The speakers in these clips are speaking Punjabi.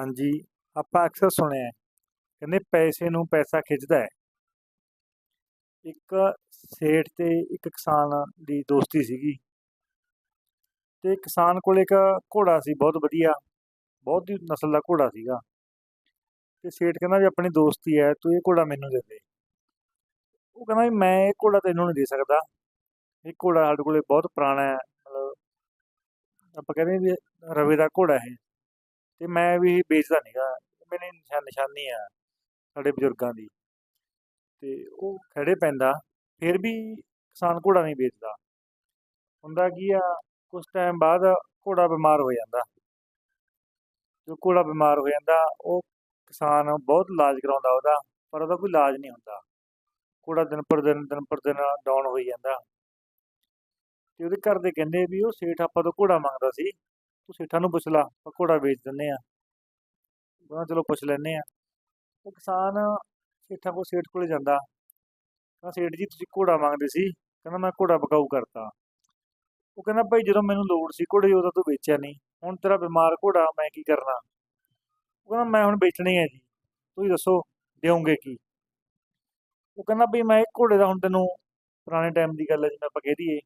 ਹਾਂਜੀ ਆਪਾਂ ਅਕਸਰ ਸੁਣਿਆ ਹੈ, ਕਹਿੰਦੇ ਪੈਸੇ ਨੂੰ ਪੈਸਾ ਖਿੱਚਦਾ ਹੈ। ਇੱਕ ਸੇਠ ਤੇ ਇੱਕ ਕਿਸਾਨ ਦੀ ਦੋਸਤੀ ਸੀਗੀ। ਤੇ ਕਿਸਾਨ ਕੋਲ ਇੱਕ ਘੋੜਾ ਸੀ ਬਹੁਤ ਵਧੀਆ ਬਹੁਤ ਹੀ ਨਸਲ ਦਾ ਘੋੜਾ ਸੀਗਾ। ਤੇ ਸੇਠ ਕਹਿੰਦਾ ਵੀ ਆਪਣੀ ਦੋਸਤੀ ਹੈ ਤੂੰ ਇਹ ਘੋੜਾ ਮੈਨੂੰ ਦੇ ਦੇ। ਉਹ ਕਹਿੰਦਾ ਵੀ ਮੈਂ ਇਹ ਘੋੜਾ ਤੈਨੂੰ ਨਹੀਂ ਦੇ ਸਕਦਾ। ਇਹ ਘੋੜਾ ਸਾਡੇ ਕੋਲੇ ਬਹੁਤ ਪੁਰਾਣਾ ਹੈ ਮਤਲਬ ਆਪਾਂ ਕਹਿੰਦੇ ਵੀ ਰਵੇ ਦਾ ਘੋੜਾ ਹੈ ਤੇ ਮੈਂ ਵੀ ਇਹ ਵੇਚਦਾ ਨਹੀਂਗਾ ਮੇਰੀ ਨਿਸ਼ਾਨ ਨਿਸ਼ਾਨੀ ਆ ਸਾਡੇ ਬਜ਼ੁਰਗਾਂ ਦੀ। ਤੇ ਉਹ ਖੜੇ ਪੈਂਦਾ, ਫਿਰ ਵੀ ਕਿਸਾਨ ਘੋੜਾ ਨਹੀਂ ਵੇਚਦਾ। ਹੁੰਦਾ ਕੀ ਆ ਕੁਝ ਟਾਈਮ ਬਾਅਦ ਘੋੜਾ ਬਿਮਾਰ ਹੋ ਜਾਂਦਾ। ਜੋ ਘੋੜਾ ਬਿਮਾਰ ਹੋ ਜਾਂਦਾ, ਉਹ ਕਿਸਾਨ ਬਹੁਤ ਇਲਾਜ ਕਰਾਉਂਦਾ ਉਹਦਾ, ਪਰ ਉਹਦਾ ਕੋਈ ਇਲਾਜ ਨਹੀਂ ਹੁੰਦਾ। ਘੋੜਾ ਦਿਨ ਪਰ ਦਿਨ ਦਿਨ ਪਰ ਦਿਨ ਡਾਊਨ ਹੋਈ ਜਾਂਦਾ। ਤੇ ਉਹਦੇ ਘਰ ਦੇ ਕਹਿੰਦੇ ਵੀ ਉਹ ਸੇਠ ਆਪਾਂ ਤੋਂ ਘੋੜਾ ਮੰਗਦਾ ਸੀ। ਤੂੰ ਸੇਠਾਂ ਨੂੰ ਪੁੱਛ ਲਾ ਘੋੜਾ ਵੇਚ ਦਿੰਨੇ ਆ ਉਹਨਾਂ ਚਲੋ ਪੁੱਛ ਲੈਨੇ ਆ ਉਹ ਕਿਸਾਨ ਸੇਠਾਂ ਕੋਲ, ਸੇਠ ਕੋਲੇ ਜਾਂਦਾ। ਕਹਿੰਦਾ, ਸੇਠ ਜੀ, ਤੁਸੀਂ ਘੋੜਾ ਮੰਗਦੇ ਸੀ। ਕਹਿੰਦਾ, ਮੈਂ ਘੋੜਾ ਬਕਾਊ ਕਰਤਾ। ਉਹ ਕਹਿੰਦਾ, ਭਾਈ ਜਦੋਂ ਮੈਨੂੰ ਲੋੜ ਸੀ ਘੋੜੇ ਉਹਦਾ ਤੂੰ ਵੇਚਿਆ ਨਹੀਂ। ਹੁਣ ਤੇਰਾ ਬਿਮਾਰ ਘੋੜਾ, ਮੈਂ ਕੀ ਕਰਨਾ? ਉਹ ਕਹਿੰਦਾ, ਮੈਂ ਹੁਣ ਵੇਚਣੀ ਹੈ ਜੀ। ਤੁਸੀਂ ਦੱਸੋ, ਦਿਓਗੇ ਕੀ? ਉਹ ਕਹਿੰਦਾ ਵੀ ਮੈਂ ਘੋੜੇ ਦਾ ਹੁਣ ਤੈਨੂੰ ਪੁਰਾਣੇ ਟਾਈਮ ਦੀ ਗੱਲ ਹੈ, ਜਿਵੇਂ ਆਪਾਂ ਕਹਿ ਦਈਏ।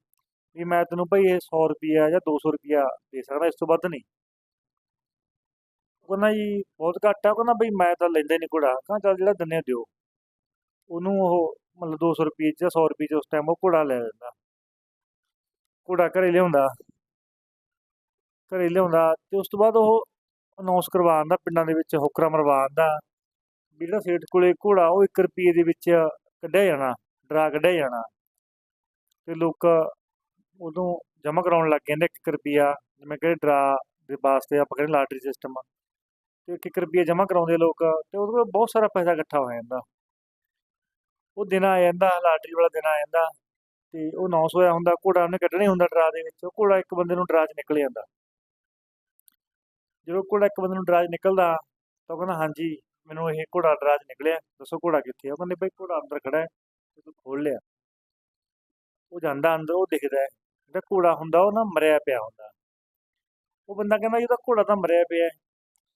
ਵੀ ਮੈਂ ਤੈਨੂੰ ਭਾਈ ਇਹ 100 ਰੁਪਿਆ ਜਾਂ 200 ਰੁਪਿਆ ਦੇ ਸਕਦਾ, ਇਸ ਤੋਂ ਵੱਧ ਨਹੀਂ। ਉਹ ਕਹਿੰਦਾ ਜੀ, ਬਹੁਤ ਘੱਟ ਆ। ਕਹਿੰਦਾ ਬਈ ਮੈਂ ਤਾਂ ਲੈਂਦਾ ਹੀ ਨਹੀਂ ਘੋੜਾ। ਕਹਿੰਦਾ ਚੱਲ ਜਿਹੜਾ ਦਿੰਨੇ ਆ ਦਿਓ। ਉਹਨੂੰ ਉਹ ਮਤਲਬ 200 ਰੁਪਏ ਜਾਂ 100 ਰੁਪਏ ਚ ਉਸ ਟਾਈਮ ਉਹ ਘੋੜਾ ਲੈ ਲੈਂਦਾ। ਘੋੜਾ ਘਰੇ ਲਿਆਉਂਦਾ। ਘਰੇ ਲਿਆਉਂਦਾ ਤੇ ਉਸ ਤੋਂ ਬਾਅਦ ਉਹ ਅਨਾਉਂਸ ਕਰਵਾ ਆਂਦਾ ਪਿੰਡਾਂ ਦੇ ਵਿੱਚ ਹੋਕਰਾ ਮਰਵਾ ਆਂਦਾ ਵੀ ਜਿਹੜਾ ਸੇਠ ਕੋਲੇ ਘੋੜਾ, ਉਹ 1 ਰੁਪਏ ਦੇ ਵਿੱਚ ਕੱਢਿਆ ਜਾਣਾ, ਡਰਾ ਕੱਢਿਆ ਜਾਣਾ। ਤੇ ਲੋਕ ਉਦੋਂ ਜਮ੍ਹਾਂ ਕਰਾਉਣ ਲੱਗ ਜਾਂਦੇ 1 ਰੁਪਿਆ ਜਿਵੇਂ ਕਿ ਡਰਾ ਦੇ ਵਾਸਤੇ ਆਪਾਂ ਕਹਿੰਦੇ ਲਾਟਰੀ ਸਿਸਟਮ ਤੇ 1 ਰੁਪਿਆ ਜਮ੍ਹਾਂ ਕਰਾਉਂਦੇ ਲੋਕ ਤੇ ਉਹਦੇ ਕੋਲ ਬਹੁਤ ਸਾਰਾ ਪੈਸਾ ਇਕੱਠਾ ਹੋ ਜਾਂਦਾ। ਉਹ ਦਿਨ ਆ ਜਾਂਦਾ, ਲਾਟਰੀ ਵਾਲਾ ਦਿਨ ਆ ਜਾਂਦਾ ਤੇ ਉਹ ਅਨਾਉਂਸ ਹੋਇਆ ਹੁੰਦਾ, ਘੋੜਾ ਉਹਨੇ ਕੱਢਣਾ ਹੀ ਹੁੰਦਾ ਡਰਾ ਦੇ ਵਿੱਚ, ਉਹ ਘੋੜਾ ਇੱਕ ਬੰਦੇ ਨੂੰ ਡਰਾ 'ਚ ਨਿਕਲ ਜਾਂਦਾ। ਜਦੋਂ ਘੋੜਾ ਇੱਕ ਬੰਦੇ ਨੂੰ ਡਰਾ 'ਚ ਨਿਕਲਦਾ ਤਾਂ ਉਹ ਕਹਿੰਦਾ, ਹਾਂਜੀ, ਮੈਨੂੰ ਇਹ ਘੋੜਾ ਡਰਾ 'ਚ ਨਿਕਲਿਆ, ਦੱਸੋ ਘੋੜਾ ਕਿੱਥੇ ਆ? ਉਹ ਕਹਿੰਦੇ, ਬਈ ਘੋੜਾ ਅੰਦਰ ਖੜਾ ਹੈ ਤੇ ਤੂੰ ਖੋਲ ਲਿਆ। ਉਹ ਜਾਂਦਾ ਅੰਦਰ, ਉਹ ਦਿਖਦਾ ਜਿਹੜਾ ਘੋੜਾ ਹੁੰਦਾ, ਉਹ ਨਾ ਮਰਿਆ ਪਿਆ ਹੁੰਦਾ। ਉਹ ਬੰਦਾ ਕਹਿੰਦਾ ਜੀ ਉਹਦਾ ਘੋੜਾ ਤਾਂ ਮਰਿਆ ਪਿਆ ਹੈ।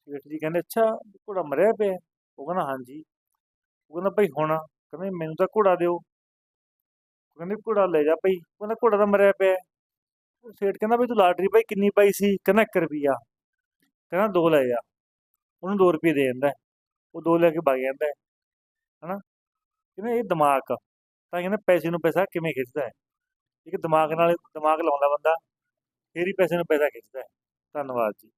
ਸੇਠ ਜੀ ਕਹਿੰਦੇ, ਅੱਛਾ, ਘੋੜਾ ਮਰਿਆ ਪਿਆ ਉਹ ਕਹਿੰਦਾ, ਹਾਂਜੀ। ਉਹ ਕਹਿੰਦਾ, ਭਾਈ ਹੁਣ। ਕਹਿੰਦੇ, ਮੈਨੂੰ ਤਾਂ ਘੋੜਾ ਦਿਓ। ਉਹ ਕਹਿੰਦੇ, ਘੋੜਾ ਲੈ ਜਾ ਭਾਈ। ਉਹ ਕਹਿੰਦਾ, ਘੋੜਾ ਤਾਂ ਮਰਿਆ ਪਿਆ ਉਹ ਸੇਠ ਕਹਿੰਦਾ ਵੀ ਤੂੰ ਲਾਟਰੀ ਭਾਈ ਕਿੰਨੀ ਪਾਈ ਸੀ? ਕਹਿੰਦਾ 1 ਰੁਪਿਆ ਕਹਿੰਦਾ, ਦੋ ਲੈ ਜਾ। ਉਹਨੂੰ 2 ਰੁਪਏ ਦੇ ਜਾਂਦਾ ਉਹ ਦੋ ਲੈ ਕੇ ਭੱਗ ਜਾਂਦਾ ਹੈ। ਹਨਾ? ਕਹਿੰਦਾ, ਇਹ ਦਿਮਾਗ ਤਾਂ ਕਹਿੰਦਾ, ਪੈਸੇ ਨੂੰ ਪੈਸਾ ਕਿਵੇਂ ਖਿੱਚਦਾ ਹੈ? ਇੱਕ ਦਿਮਾਗ ਨਾਲ ਦਿਮਾਗ ਲਾਉਂਦਾ ਬੰਦਾ, ਫੇਰ ਹੀ ਪੈਸੇ ਨੂੰ ਪੈਸਾ ਖਿੱਚਦਾ ਹੈ। ਧੰਨਵਾਦ ਜੀ।